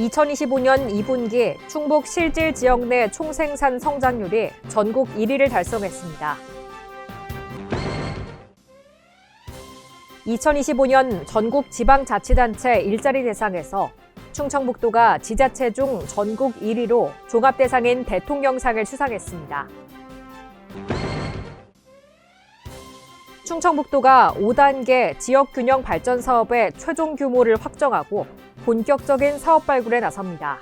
2025년 2분기 충북 실질 지역 내 총생산 성장률이 전국 1위를 달성했습니다. 2025년 전국 지방자치단체 일자리 대상에서 충청북도가 지자체 중 전국 1위로 종합대상인 대통령상을 수상했습니다. 충청북도가 5단계 지역균형 발전 사업의 최종 규모를 확정하고 본격적인 사업 발굴에 나섭니다.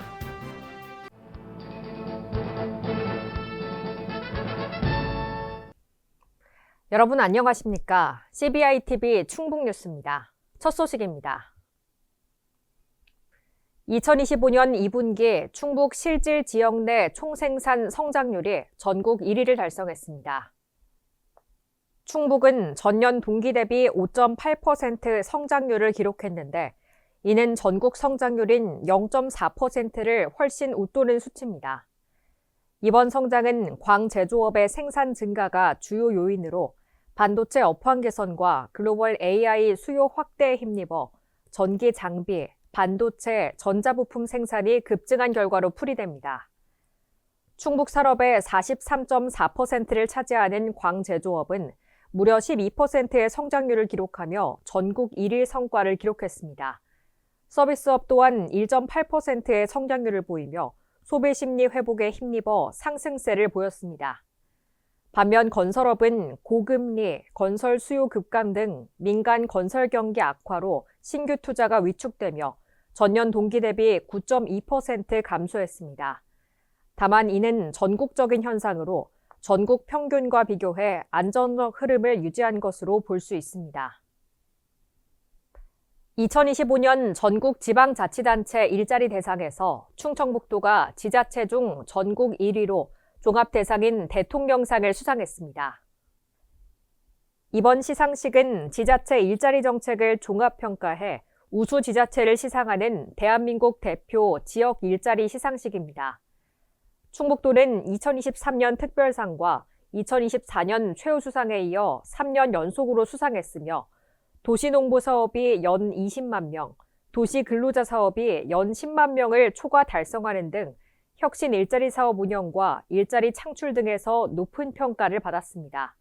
여러분 안녕하십니까? CBI TV 충북 뉴스입니다. 첫 소식입니다. 2025년 2분기 충북 실질 지역 내 총생산 성장률이 전국 1위를 달성했습니다. 충북은 전년 동기 대비 5.8% 성장률을 기록했는데 이는 전국 성장률인 0.4%를 훨씬 웃도는 수치입니다. 이번 성장은 광제조업의 생산 증가가 주요 요인으로 반도체 업황 개선과 글로벌 AI 수요 확대에 힘입어 전기 장비, 반도체, 전자부품 생산이 급증한 결과로 풀이됩니다. 충북 산업의 43.4%를 차지하는 광제조업은 무려 12%의 성장률을 기록하며 전국 1위 성과를 기록했습니다. 서비스업 또한 1.8%의 성장률을 보이며 소비 심리 회복에 힘입어 상승세를 보였습니다. 반면 건설업은 고금리, 건설 수요 급감 등 민간 건설 경기 악화로 신규 투자가 위축되며 전년 동기 대비 9.2% 감소했습니다. 다만 이는 전국적인 현상으로 전국 평균과 비교해 안전적 흐름을 유지한 것으로 볼 수 있습니다. 2025년 전국 지방자치단체 일자리 대상에서 충청북도가 지자체 중 전국 1위로 종합 대상인 대통령상을 수상했습니다. 이번 시상식은 지자체 일자리 정책을 종합평가해 우수 지자체를 시상하는 대한민국 대표 지역 일자리 시상식입니다. 충북도는 2023년 특별상과 2024년 최우수상에 이어 3년 연속으로 수상했으며 도시농부 사업이 연 20만 명, 도시 근로자 사업이 연 10만 명을 초과 달성하는 등 혁신 일자리 사업 운영과 일자리 창출 등에서 높은 평가를 받았습니다.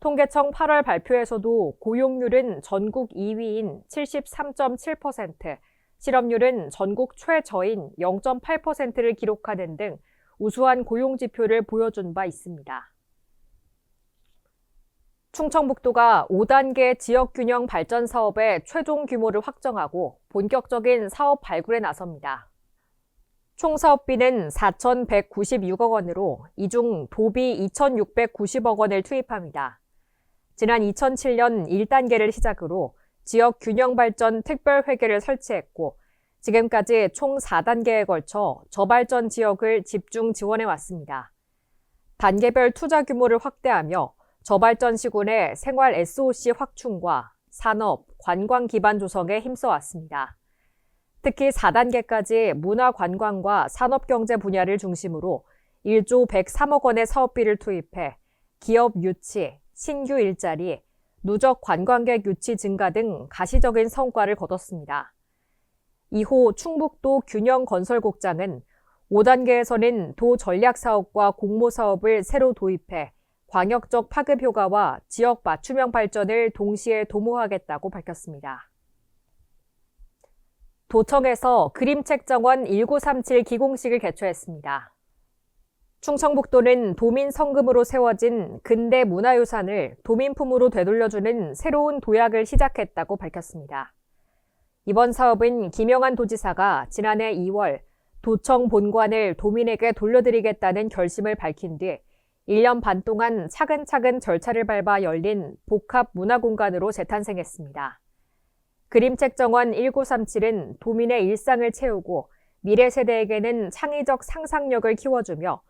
통계청 8월 발표에서도 고용률은 전국 2위인 73.7%, 실업률은 전국 최저인 0.8%를 기록하는 등 우수한 고용 지표를 보여준 바 있습니다. 충청북도가 5단계 지역균형 발전 사업의 최종 규모를 확정하고 본격적인 사업 발굴에 나섭니다. 총 사업비는 4,196억 원으로 이 중 도비 2,690억 원을 투입합니다. 지난 2007년 1단계를 시작으로 지역 균형 발전 특별 회계를 설치했고 지금까지 총 4단계에 걸쳐 저발전 지역을 집중 지원해 왔습니다. 단계별 투자 규모를 확대하며 저발전 시군의 생활 SOC 확충과 산업, 관광 기반 조성에 힘써 왔습니다. 특히 4단계까지 문화 관광과 산업 경제 분야를 중심으로 1조 103억 원의 사업비를 투입해 기업 유치, 신규 일자리, 누적 관광객 유치 증가 등 가시적인 성과를 거뒀습니다. 이호 충북도 균형건설국장은 5단계에서는 도 전략 사업과 공모 사업을 새로 도입해 광역적 파급 효과와 지역 맞춤형 발전을 동시에 도모하겠다고 밝혔습니다. 도청에서 그림책 정원 1937 기공식을 개최했습니다. 충청북도는 도민 성금으로 세워진 근대 문화유산을 도민품으로 되돌려주는 새로운 도약을 시작했다고 밝혔습니다. 이번 사업은 김영한 도지사가 지난해 2월 도청 본관을 도민에게 돌려드리겠다는 결심을 밝힌 뒤 1년 반 동안 차근차근 절차를 밟아 열린 복합 문화 공간으로 재탄생했습니다. 그림책 정원 1937은 도민의 일상을 채우고 미래 세대에게는 창의적 상상력을 키워주며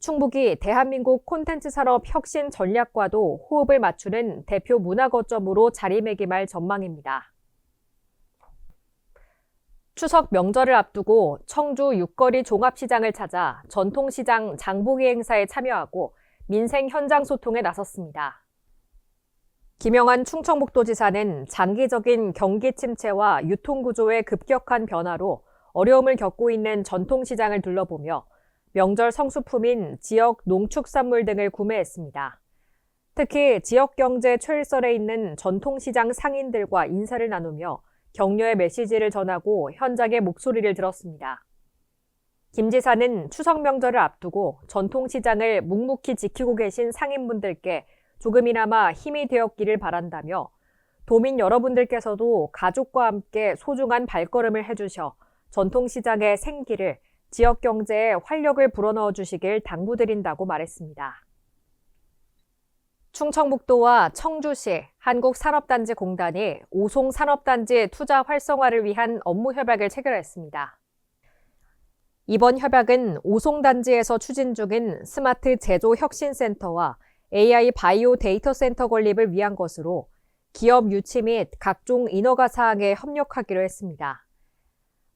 충북이 대한민국 콘텐츠 산업 혁신 전략과도 호흡을 맞추는 대표 문화 거점으로 자리매김할 전망입니다. 추석 명절을 앞두고 청주 육거리 종합시장을 찾아 전통시장 장보기 행사에 참여하고 민생 현장 소통에 나섰습니다. 김영환 충청북도지사는 장기적인 경기 침체와 유통구조의 급격한 변화로 어려움을 겪고 있는 전통시장을 둘러보며 명절 성수품인 지역 농축산물 등을 구매했습니다. 특히 지역 경제 최일선에 있는 전통시장 상인들과 인사를 나누며 격려의 메시지를 전하고 현장의 목소리를 들었습니다. 김 지사는 추석 명절을 앞두고 전통시장을 묵묵히 지키고 계신 상인분들께 조금이나마 힘이 되었기를 바란다며 도민 여러분들께서도 가족과 함께 소중한 발걸음을 해주셔 전통시장의 생기를 지역 경제에 활력을 불어넣어 주시길 당부드린다고 말했습니다. 충청북도와 청주시 한국산업단지공단이 오송 산업단지 투자 활성화를 위한 업무 협약을 체결했습니다. 이번 협약은 오송단지에서 추진 중인 스마트 제조 혁신센터와 AI 바이오 데이터 센터 건립을 위한 것으로 기업 유치 및 각종 인허가 사항에 협력하기로 했습니다.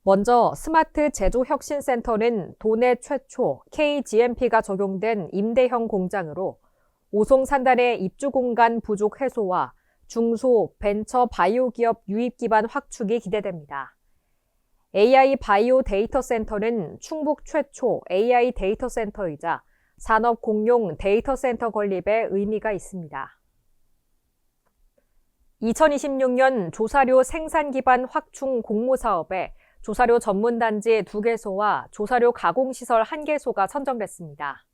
먼저 스마트 제조 혁신센터는 도내 최초 KGMP가 적용된 임대형 공장으로 오송 산단의 입주 공간 부족 해소와 중소 벤처 바이오 기업 유입 기반 확충이 기대됩니다. AI 바이오 데이터 센터는 충북 최초 AI 데이터 센터이자 산업 공용 데이터 센터 건립에 의미가 있습니다. 2026년 조사료 생산 기반 확충 공모 사업에 조사료 전문 단지 2개소와 조사료 가공 시설 1개소가 선정됐습니다.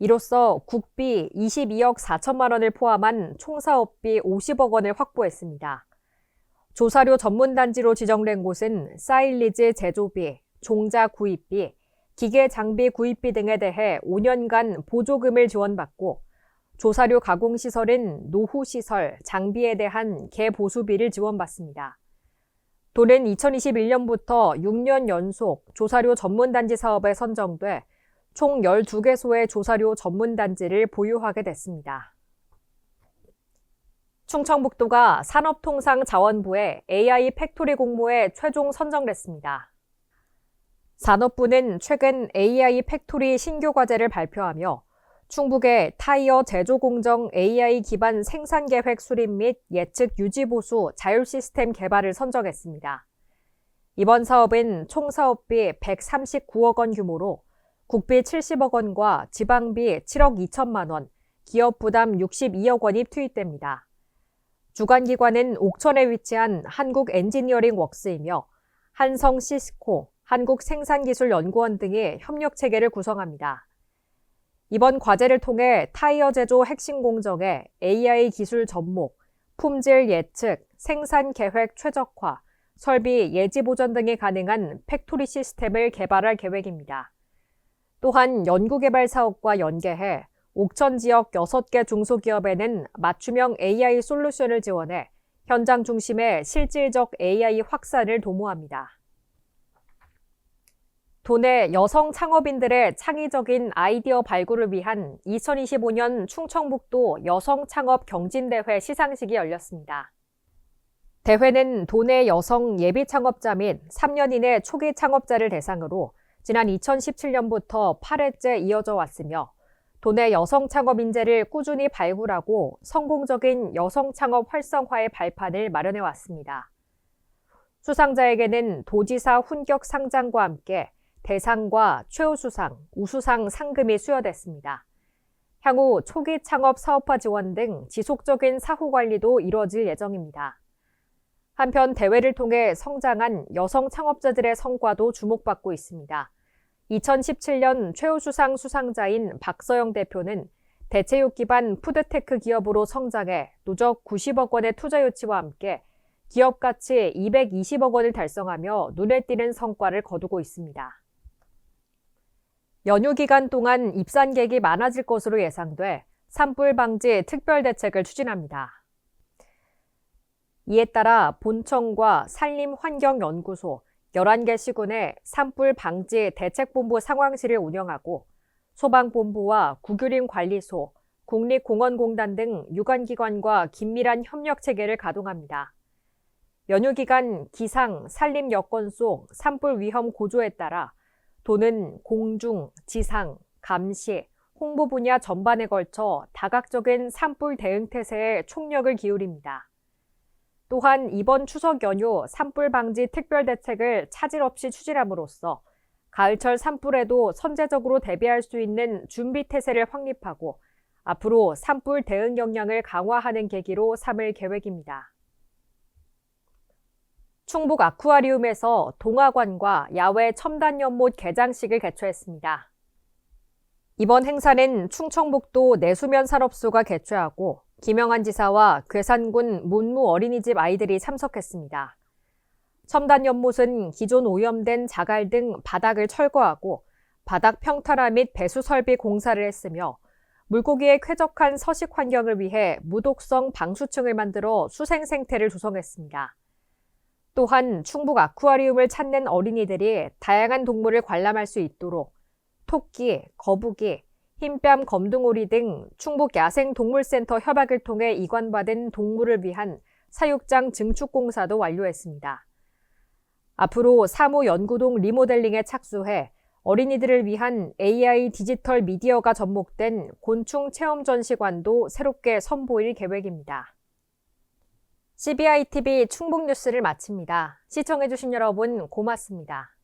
이로써 국비 22억 4천만 원을 포함한 총사업비 50억 원을 확보했습니다. 조사료 전문단지로 지정된 곳은 사일리즈 제조비, 종자 구입비, 기계 장비 구입비 등에 대해 5년간 보조금을 지원받고 조사료 가공시설은 노후시설, 장비에 대한 개보수비를 지원받습니다. 도는 2021년부터 6년 연속 조사료 전문단지 사업에 선정돼 총 12개소의 조사료 전문단지를 보유하게 됐습니다. 충청북도가 산업통상자원부의 AI 팩토리 공모에 최종 선정됐습니다. 산업부는 최근 AI 팩토리 신규 과제를 발표하며 충북의 타이어 제조 공정 AI 기반 생산 계획 수립 및 예측 유지 보수 자율 시스템 개발을 선정했습니다. 이번 사업은 총 사업비 139억 원 규모로 국비 70억 원과 지방비 7억 2천만 원, 기업 부담 62억 원이 투입됩니다. 주관기관은 옥천에 위치한 한국 엔지니어링 웍스이며 한성 시스코, 한국생산기술연구원 등의 협력 체계를 구성합니다. 이번 과제를 통해 타이어 제조 핵심 공정에 AI 기술 접목, 품질 예측, 생산 계획 최적화, 설비 예지 보전 등이 가능한 팩토리 시스템을 개발할 계획입니다. 또한 연구개발 사업과 연계해 옥천 지역 6개 중소기업에는 맞춤형 AI 솔루션을 지원해 현장 중심의 실질적 AI 확산을 도모합니다. 도내 여성 창업인들의 창의적인 아이디어 발굴을 위한 2025년 충청북도 여성 창업 경진대회 시상식이 열렸습니다. 대회는 도내 여성 예비 창업자 및 3년 이내 초기 창업자를 대상으로 지난 2017년부터 8회째 이어져 왔으며 도내 여성 창업 인재를 꾸준히 발굴하고 성공적인 여성 창업 활성화의 발판을 마련해 왔습니다. 수상자에게는 도지사 훈격 상장과 함께 대상과 최우수상, 우수상 상금이 수여됐습니다. 향후 초기 창업 사업화 지원 등 지속적인 사후 관리도 이뤄질 예정입니다. 한편 대회를 통해 성장한 여성 창업자들의 성과도 주목받고 있습니다. 2017년 최우수상 수상자인 박서영 대표는 대체육 기반 푸드테크 기업으로 성장해 누적 90억 원의 투자 유치와 함께 기업 가치 220억 원을 달성하며 눈에 띄는 성과를 거두고 있습니다. 연휴 기간 동안 입산객이 많아질 것으로 예상돼 산불 방지 특별 대책을 추진합니다. 이에 따라 본청과 산림환경연구소, 11개 시군에 산불 방지 대책본부 상황실을 운영하고 소방본부와 국유림 관리소, 국립공원공단 등 유관기관과 긴밀한 협력 체계를 가동합니다. 연휴 기간 기상, 산림 여건 속 산불 위험 고조에 따라 도는 공중, 지상, 감시, 홍보 분야 전반에 걸쳐 다각적인 산불 대응 태세에 총력을 기울입니다. 또한 이번 추석 연휴 산불 방지 특별 대책을 차질 없이 추진함으로써 가을철 산불에도 선제적으로 대비할 수 있는 준비 태세를 확립하고 앞으로 산불 대응 역량을 강화하는 계기로 삼을 계획입니다. 충북 아쿠아리움에서 동화관과 야외 첨단 연못 개장식을 개최했습니다. 이번 행사는 충청북도 내수면 산업소가 개최하고 김영한 지사와 괴산군 문무 어린이집 아이들이 참석했습니다. 첨단 연못은 기존 오염된 자갈 등 바닥을 철거하고 바닥 평탄화 및 배수 설비 공사를 했으며 물고기의 쾌적한 서식 환경을 위해 무독성 방수층을 만들어 수생 생태를 조성했습니다. 또한 충북 아쿠아리움을 찾는 어린이들이 다양한 동물을 관람할 수 있도록 토끼, 거북이, 흰뺨 검둥오리 등 충북 야생동물센터 협약을 통해 이관받은 동물을 위한 사육장 증축 공사도 완료했습니다. 앞으로 사무 연구동 리모델링에 착수해 어린이들을 위한 AI 디지털 미디어가 접목된 곤충 체험 전시관도 새롭게 선보일 계획입니다. CBI TV 충북 뉴스를 마칩니다. 시청해주신 여러분 고맙습니다.